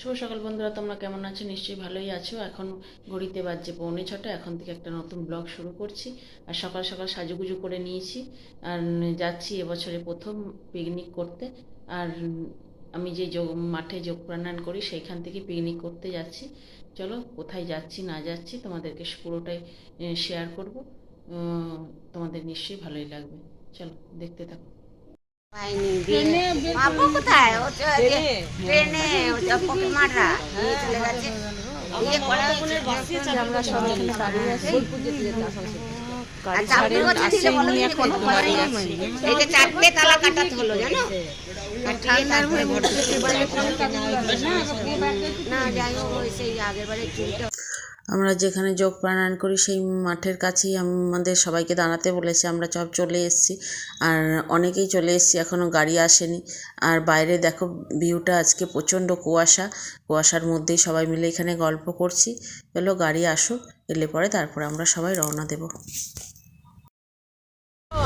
শুভ সকাল বন্ধুরা, তোমরা কেমন আছো? নিশ্চয়ই ভালোই আছো। এখন ঘড়িতে বাজছে পৌনে ছটা, এখন থেকে একটা নতুন ব্লগ শুরু করছি। আর সকাল সকাল সাজুগুজু করে নিয়েছি। আর যাচ্ছি এবছরে প্রথম পিকনিক করতে। আর আমি যে যোগ, মাঠে যোগ প্রাণায়াম করি, সেইখান থেকে পিকনিক করতে যাচ্ছি। চলো, কোথায় যাচ্ছি, না যাচ্ছি, তোমাদেরকে পুরোটাই শেয়ার করব। তোমাদের নিশ্চয়ই ভালোই লাগবে। চলো, দেখতে থাকো। দিয়ে কোথায় ট্রেনে নিয়ে চলে গেছে ইয়ে আমরা এখানে দাঁড়িয়ে আছি আচ্ছা কাটাতে হলো না যাই হোক সেই আগের বারে চুলটা আমরা যেখানে যোগ প্রাণায়াম করি, সেই মাঠের কাছেই আমাদের সবাইকে দাঁড়াতে বলেছে, আমরা সব চলে এসেছি। আর অনেকেই চলে এসেছি এখনও গাড়ি আসেনি। আর বাইরে দেখো ভিউটা আজকে প্রচণ্ড কুয়াশা। কুয়াশার মধ্যেই সবাই মিলে এখানে গল্প করছি। এলো গাড়ি আসুক এলে পরে তারপরে আমরা সবাই রওনা দেবো।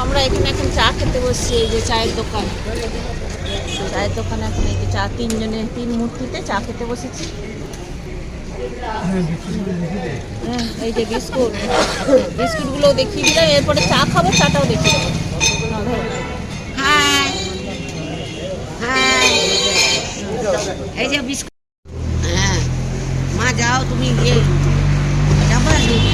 আমরা এখানে এখন চা খেতে বসছি, এই যে চায়ের দোকান। চায়ের দোকানে এখন এই যে চা, তিনজনে, তিন মূর্তিতে চা খেতে বসেছি। এই যে বিস্কুট। বিস্কুটগুলো দেখিয়ে দিলাম এরপরে চা খাব চাটাও দেখিয়ে দেবো নাও, ধরো। হ্যাঁ হ্যাঁ এই যে বিস্কুট। হ্যাঁ। মা যাও তুমি গিয়ে। যাব আর দুধ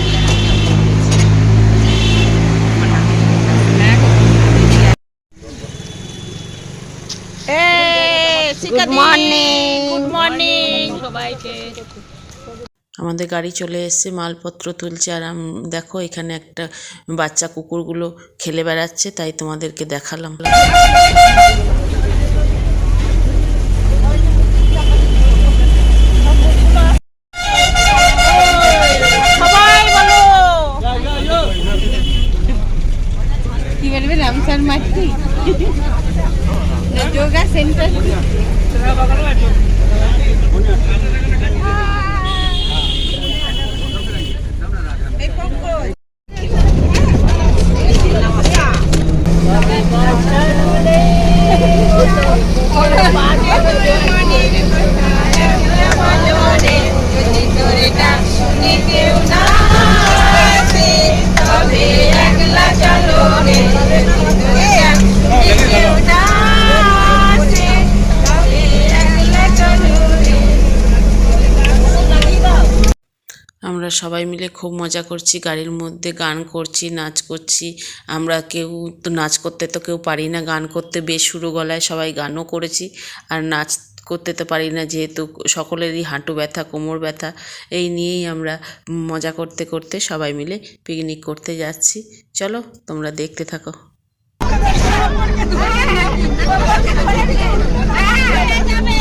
আমাদের গাড়ি চলে এসেছে মালপত্র তুলছে আর আম- দেখো এখানে একটা বাচ্চা কুকুরগুলো খেলে বেড়াচ্ছে তাই তোমাদেরকে দেখালাম। সবাই বলো। কি বলবে রামসার মাটি যোগা সেন্টার। আমরা সবাই মিলে খুব মজা করছি গাড়ির মধ্যে গান করছি নাচ করছি আমরা কেউ তো নাচ করতে তো কেউ পারি না গান করতে বেসুরো গলায় সবাই গানও করেছি আর নাচ করতে তো পারি না যেহেতু সকলেরই হাঁটু ব্যথা কোমর ব্যথা এই নিয়েই আমরা মজা করতে করতে সবাই মিলে পিকনিক করতে যাচ্ছি চলো তোমরা দেখতে থাকো হ্যাঁ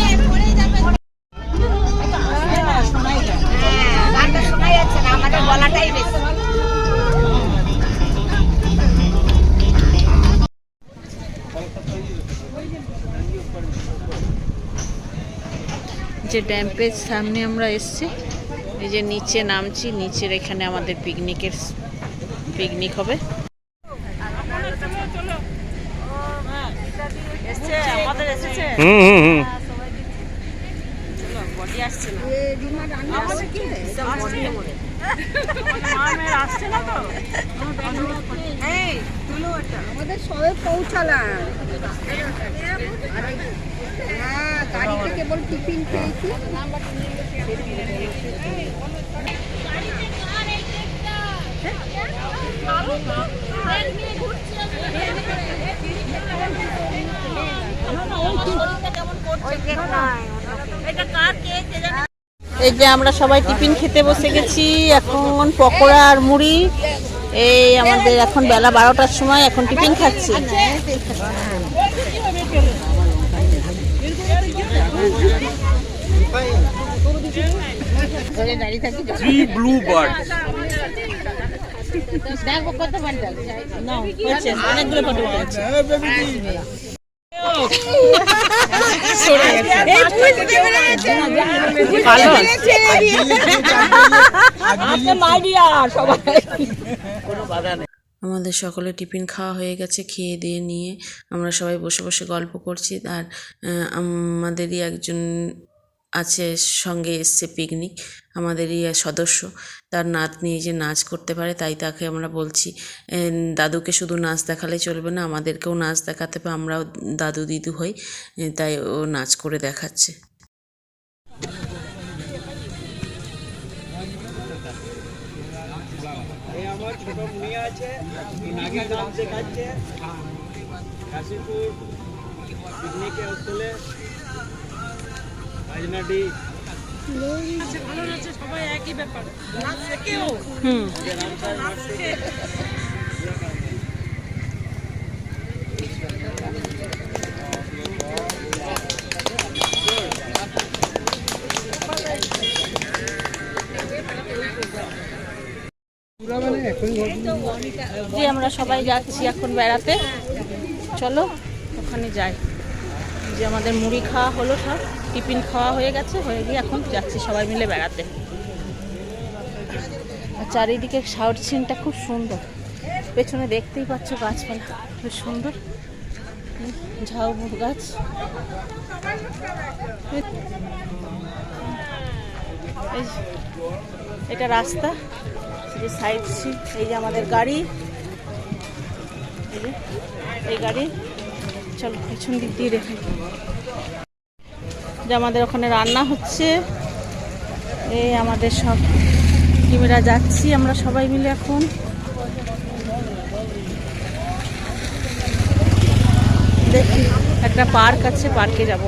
আমাদের বেশি। যে ড্যাম্পের সামনে আমরা এসছি এই যে নিচে নামছি নিচের এখানে আমাদের পিকনিকের পিকনিক হবে। আমাদের এসেছে। বডি। আসছে না আসছে না তো আমাদের সবে পৌঁছালাম হ্যাঁ গাড়িতে কেবল টিফিন খেয়েছি এই যে আমরা সবাই টিফিন খেতে বসে গেছি এখন পকোড়া আর মুড়ি। এই আমাদের এখন বেলা বারোটার সময় এখন টিফিন খাচ্ছি। three blue birds. নাও, হয়েছে, অনেকগুলো ফটো উঠেছে। আমাদের সকলে টিফিন খাওয়া হয়ে গেছে খেয়ে দিয়ে নিয়ে আমরা সবাই বসে বসে গল্প করছি আর আমাদেরই একজন আছে সঙ্গে এসছে পিকনিক আমাদেরই সদস্য। তার নাত নিয়ে যে নাচ করতে পারে, তাই তাকে আমরা বলছি দাদুকে শুধু নাচ দেখালে চলবে না, আমাদেরকেও নাচ দেখাতে হবে, আমরাও দাদু দিদু হই তাই ও নাচ করে দেখাচ্ছে। আমার ছোট মুনিয়া আছে নাচ শেখাচ্ছে কাশীপুর পিকনিকে যে আমরা সবাই যাচ্ছি এখন বেড়াতে। চলো, ওখানে যাই। যে আমাদের মুড়ি খাওয়া হলো সব। টিফিন খাওয়া হয়ে গেছে হয়ে গিয়ে এখন যাচ্ছি সবাই মিলে বেড়াতে। চারিদিকে সাউথ সিনটা খুব সুন্দর। পেছনে দেখতেই পাচ্ছ গাছপালা খুব সুন্দর। হুম, ঝাউ গাছ। এটা রাস্তা সাইড সিন এই যে আমাদের গাড়ি। এই গাড়ি। চলো পেছন দিক দিয়ে রেখে যে আমাদের ওখানে রান্না হচ্ছে। এই আমাদের সব টিমেরা যাচ্ছি, আমরা সবাই মিলে এখন। দেখি, একটা পার্ক আছে, পার্কে যাব।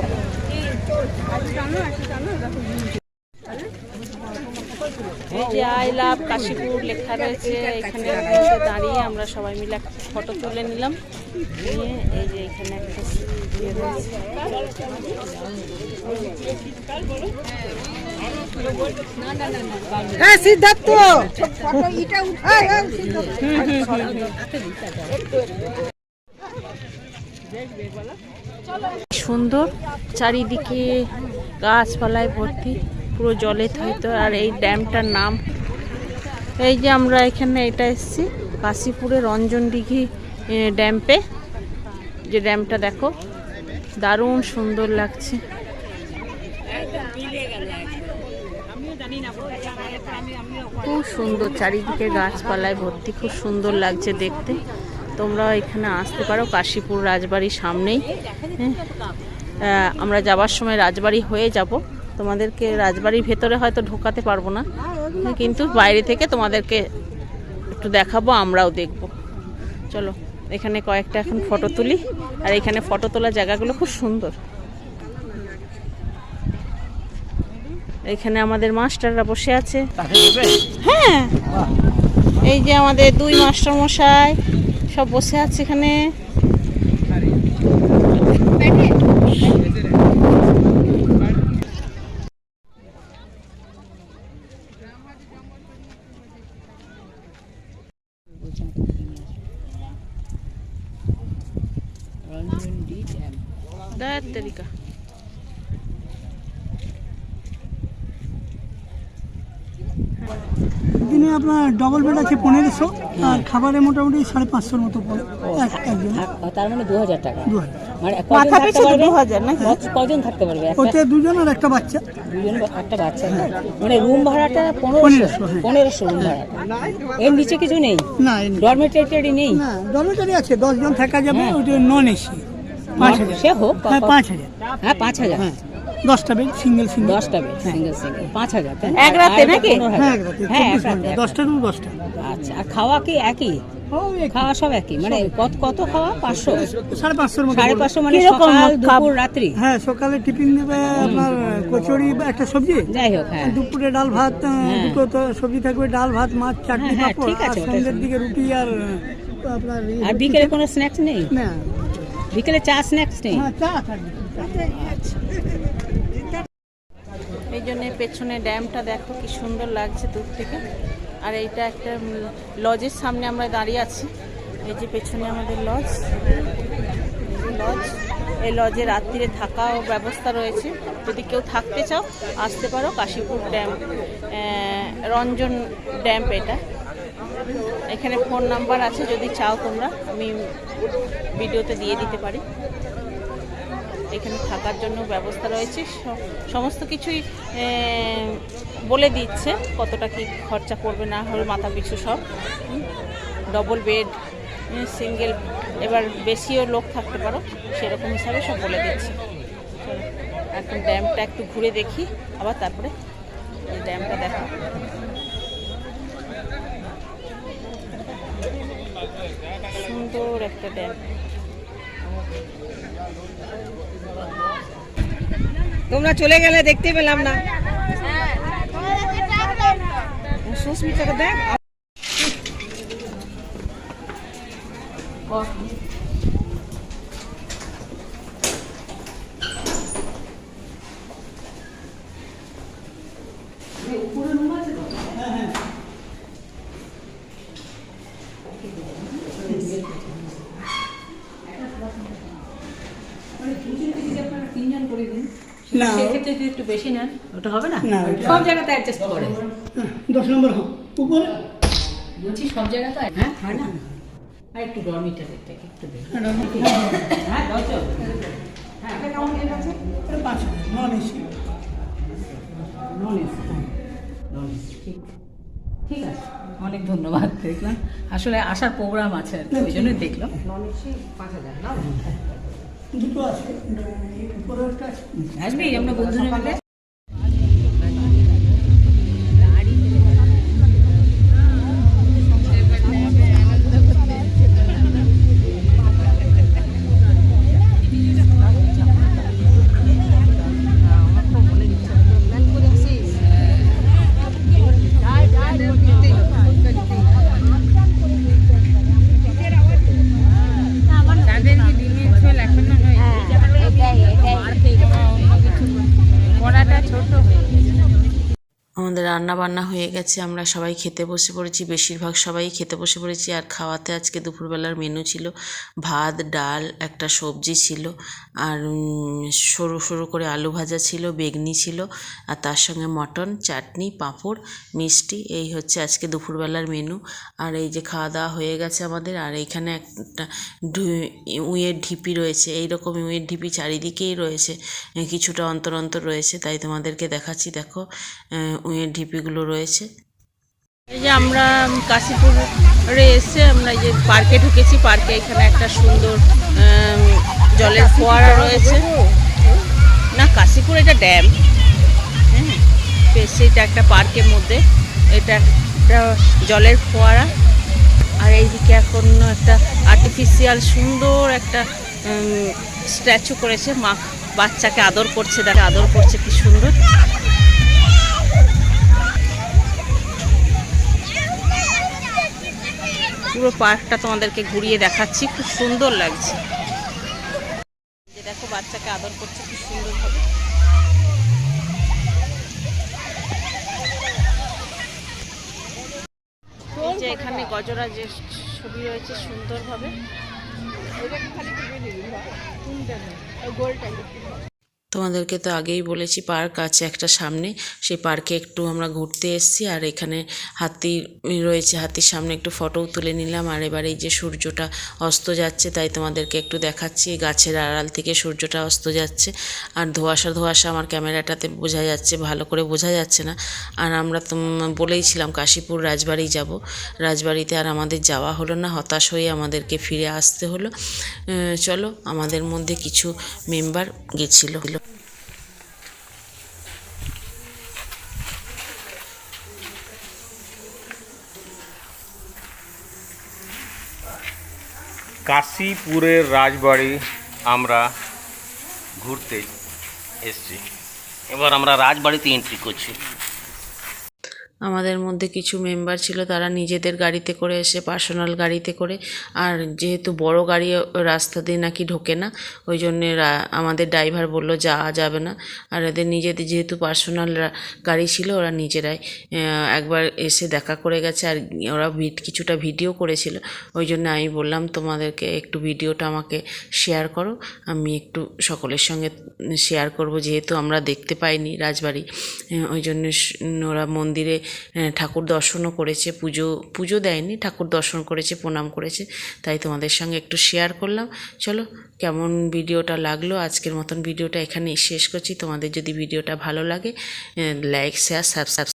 এই যে আই লাভ কাশীপুর লেখা রয়েছে এখানে দাঁড়িয়ে আমরা সবাই মিলে একটা ফটো তুলে নিলাম। নিয়ে এই যে এখানে একটা হ্যাঁ সিদ্ধার্থ! সুন্দর চারিদিকে গাছপালায় ভর্তি। পুরো জলে থইতো আর এই ড্যামটার নাম। এই যে আমরা এখানে এটা এসেছি কাশীপুরে রঞ্জন দিঘি ড্যাম্পে। যে ড্যামটা দেখো, দারুণ সুন্দর লাগছে। খুব সুন্দর চারিদিকে গাছপালায় ভর্তি, খুব সুন্দর লাগছে দেখতে। তোমরা এখানে আসতে পারো, কাশীপুর রাজবাড়ির সামনেই। হ্যাঁ আমরা যাবার সময় রাজবাড়ি হয়ে যাব। তোমাদেরকে রাজবাড়ির ভেতরে হয়তো ঢোকাতে পারব না। কিন্তু বাইরে থেকে তোমাদেরকে একটু দেখাবো, আমরাও দেখব। চলো, এখানে কয়েকটা এখন ফটো তুলি। আর এখানে ফটো তোলার জায়গাগুলো খুব সুন্দর। এখানে আমাদের মাস্টাররা বসে আছে। হ্যাঁ এই যে আমাদের দুই মাস্টার মশাই সব বসে আছে এখানে। তেরিকা দিনে আপনার ডবল বেড আছে পনেরোশো আর খাবারে মোটামুটি সাড়ে পাঁচশোর মতো পড়ে। একজন তার মানে দু হাজার টাকা। দু হাজার মানে মাথা থাকতে পিছু পারবে? দু হাজার নাকি কজন থাকতে পারবে? একটা ওতে দুজন আর একটা বাচ্চা। দুজন একটা বাচ্চা। তাই? মানে রুম ভাড়াটা পনেরোশো পনেরোশো, হ্যাঁ। পনেরোশো রুম ভাড়াটা। এর নিচে কিছু নেই? না নেই। ডরমেটারি নেই? না ডরমেটারি আছে দশজন থাকা যাবে ওইটা নন এসি পাঁচ হাজার। সে হোক হ্যাঁ পাঁচ হাজার। হ্যাঁ পাঁচ হাজার। হ্যাঁ দশটা বেড সিঙ্গেল সিঙ্গেল দশটা বেড সিঙ্গেল সিঙ্গেল পাঁচ হাজার এক রাতে নাকি? হ্যাঁ এক রাতে হ্যাঁ দশটা দশটা। আচ্ছা আর খাওয়া কি একই? খাওয়া সব একই? মানে কত কত খাওয়া? পাঁচশো? সাড়ে পাঁচশোর সাড়ে পাঁচশো মানে সকাল দুপুর রাত্রি? হ্যাঁ সকালে টিফিন দেবে আপনার কচুরি বা একটা সবজি। যাই হোক হ্যাঁ। দুপুরে ডাল ভাত দুটো তো সবজি থাকবে ডাল ভাত মাছ চাটনি হ্যাঁ, হ্যাঁ, পাঁপড় ঠিক আর আছে, সন্ধ্যের দিকে রুটি আর আপনার ইয়ে, আর বিকেলে কোনো স্ন্যাক্স নেই? না। বিকেলে চা স্ন্যাক্স নেই? হ্যাঁ এই জন্য পেছনে ড্যামটা দেখো কি সুন্দর লাগছে দূর থেকে। আর এইটা একটা লজের সামনে আমরা দাঁড়িয়ে আছি। এই যে পেছনে আমাদের লজ লজ এই লজে রাত্রিরে থাকাও ব্যবস্থা রয়েছে। যদি কেউ থাকতে চাও আসতে পারো কাশীপুর ড্যাম। রঞ্জন ড্যাম্প এটা। এখানে ফোন নাম্বার আছে, যদি চাও তোমরা, আমি ভিডিওতে দিয়ে দিতে পারি। এখানে থাকার জন্য ব্যবস্থা রয়েছে সমস্ত কিছুই বলে দিচ্ছে কতটা কি খরচা পড়বে না হবে মাথা পিছু সব। ডবল বেড, সিঙ্গেল, এবার বেশিও লোক থাকতে পারো, সেরকম হিসাবে সব বলে দিচ্ছে। এখন ড্যামটা একটু ঘুরে দেখি, আবার তারপরে এই ড্যামটা দেখা। সুন্দর একটা ড্যাম তোমরা চলে গেলে দেখতে পেলাম না সুস্মিতাকে দেখ না। সেক্ষেত্রে যদি একটু বেশি নেন ওটা হবে না? সব জায়গাতে অ্যাডজাস্ট করে। দশ নম্বর হোক। উপরে? বলছি সব জায়গাতে হ্যাঁ? হয় না। আর একটু ডরমিটারের থেকে একটু বেশি হ্যাঁ দশ হ্যাঁ পাঁচ non AC. Non AC non AC ঠিক। ঠিক আছে অনেক ধন্যবাদ দেখলাম। আসলে আসার প্রোগ্রাম আছে আর কি, ওই জন্যই দেখলাম। নন এসি পাঁচ হাজার না? দুটো আছে উপরে একটা আসবি আমরা বন্ধুরা মিলে? রান্না বান্না হয়ে গেছে, আমরা সবাই খেতে বসে পড়েছি, বেশিরভাগ সবাই খেতে বসে পড়েছি। আর খাওয়াতে আজকে দুপুরবেলার মেনু ছিল ভাত, ডাল, একটা সবজি ছিল, আর সরু সরু করে আলু ভাজা ছিল, বেগনি ছিল, আর তার সঙ্গে মটন, চাটনি, পাঁপড়, মিষ্টি, এই হচ্ছে আজকে দুপুরবেলার মেনু আর এই যে খাওয়া দাওয়া হয়ে গেছে আমাদের, আর এইখানে একটা উঁয়ের ঢিপি রয়েছে এইরকম উঁয়ের ঢিপি চারিদিকেই রয়েছে, কিছুটা অন্তর অন্তর রয়েছে, তাই তোমাদেরকে দেখাচ্ছি, দেখো, উঁয়ের ঢিপিগুলো রয়েছে। এই যে আমরা কাশীপুরে এসে আমরা যে পার্কে ঢুকেছি। পার্কে এখানে একটা সুন্দর জলের ফোয়ারা রয়েছে। না, কাশীপুর এটা ড্যাম। হ্যাঁ সেটা একটা পার্কের মধ্যে। এটা একটা জলের ফোয়ারা। আর এইদিকে এখন একটা আর্টিফিশিয়াল সুন্দর একটা স্ট্যাচু করেছে। মা বাচ্চাকে আদর করছে তাকে আদর করছে কি সুন্দর। পুরো পার্কটা তোমাদেরকে ঘুরিয়ে দেখাচ্ছি। খুব সুন্দর লাগছে। যে দেখো, বাচ্চাকে আদর করছে, খুব সুন্দর এই যে এখানে গজরাজের ছবি রয়েছে সুন্দরভাবে। তোমাদেরকে তো আগেই বলেছি, পার্ক আছে একটা সামনে। সেই পার্কে একটু আমরা ঘুরতে এসেছি আর এখানে হাতি রয়েছে, হাতির সামনে একটু ফটোও তুলে নিলাম। আর এবার এই যে সূর্যটা অস্ত যাচ্ছে, তাই তোমাদেরকে একটু দেখাচ্ছি। গাছের আড়াল থেকে সূর্যটা অস্ত যাচ্ছে। আর ধোঁয়াশা ধোঁয়াশা আমার ক্যামেরাটাতে বোঝা যাচ্ছে, ভালো করে বোঝা যাচ্ছে না। আর আমরা তো বলেইছিলাম কাশীপুর রাজবাড়ি যাব। রাজবাড়িতে আর আমাদের যাওয়া হলো না, হতাশ হয়ে আমাদেরকে ফিরে আসতে হলো। চলো, আমাদের মধ্যে কিছু মেম্বার গেছিল। কাশীপুরের রাজবাড়ি আমরা ঘুরতে এসছি। এবার আমরা রাজবাড়িতে এন্ট্রি করছি। আমাদের মধ্যে কিছু মেম্বার ছিল, তারা নিজেদের গাড়িতে করে এসে পার্সোনাল গাড়িতে করে, আর যেহেতু বড় গাড়ি রাস্তা দিয়ে নাকি ঢোকে না, ওই জন্যে আমাদের ড্রাইভার বলল যাওয়া যাবে না। আর এদের নিজেদের যেহেতু পার্সোনাল গাড়ি ছিল, ওরা নিজেরাই একবার এসে দেখা করে গেছে, আর ওরা কিছুটা ভিডিও করেছিল। ওই জন্য আমি বললাম, তোমাদেরকে একটু ভিডিওটা আমাকে শেয়ার করো, আমি একটু সকলের সঙ্গে শেয়ার করব, যেহেতু আমরা দেখতে পাইনি রাজবাড়ি। ওই জন্য ওরা মন্দিরে ঠাকুর দর্শনও করেছে, পুজো পুজো দেয়নি, ঠাকুর দর্শন করেছে, প্রণাম করেছে, তাই তোমাদের সঙ্গে একটু শেয়ার করলাম। চলো, কেমন ভিডিওটা লাগল? আজকের মতন ভিডিওটা এখানেই শেষ করছি। তোমাদের যদি ভিডিওটা ভালো লাগে লাইক শেয়ার সাবস্ক্রাইব